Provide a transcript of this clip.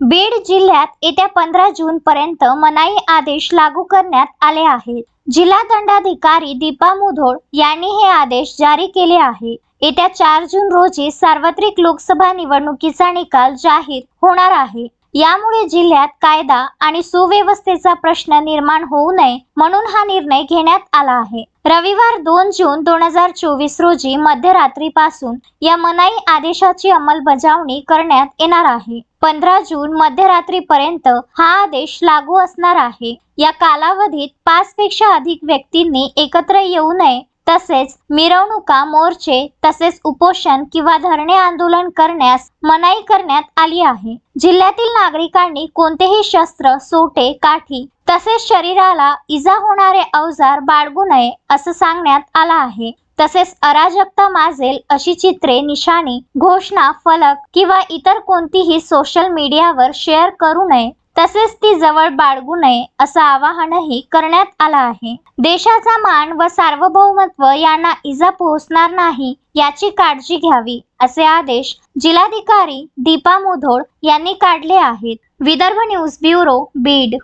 बीड जिल्ह्यात येत्या पंधरा जून पर्यंत मनाई आदेश लागू करण्यात आले आहेत. जिल्हा दंडाधिकारी दीपा मुधोळ यांनी हे आदेश जारी केले आहे. येत्या चार जून रोजी सार्वत्रिक लोकसभा निवडणुकीचा निकाल जाहीर होणार आहे. यामुळे जिल्ह्यात कायदा आणि सुव्यवस्थेचा प्रश्न निर्माण होऊ नये म्हणून हा निर्णय घेण्यात आला आहे. रविवार दोन जून दोन हजार चोवीस रोजी मध्यरात्रीपासून या मनाई आदेशाची अंमलबजावणी करण्यात येणार आहे. पंधरा जून मध्यरात्रीपर्यंत हा आदेश लागू असणार आहे. या कालावधीत पाच पेक्षा अधिक व्यक्तींनी एकत्र येऊ नये तसेच मिरवणुका मोर्चे तसेच उपोषण किंवा धरणे आंदोलन करण्यास मनाई करण्यात आली आहे. जिल्ह्यातील नागरिकांनी कोणतेही शस्त्र सोटे काठी तसेच शरीराला इजा होणारे अवजार बाळगू नये असं सांगण्यात आलं आहे. तसेच अराजकता माजेल अशी चित्रे निशाणी घोषणा फलक किंवा इतर कोणतीही सोशल मीडियावर शेअर करू नये. तसेच ती जवळ बाळगू नये असं आवाहनही करण्यात आलं आहे. देशाचा मान व सार्वभौमत्व यांना इजा पोहोचणार नाही याची काळजी घ्यावी असे आदेश जिल्हाधिकारी दीपा मुधोळ यांनी काढले आहेत. Vidarbha news bureau Beed.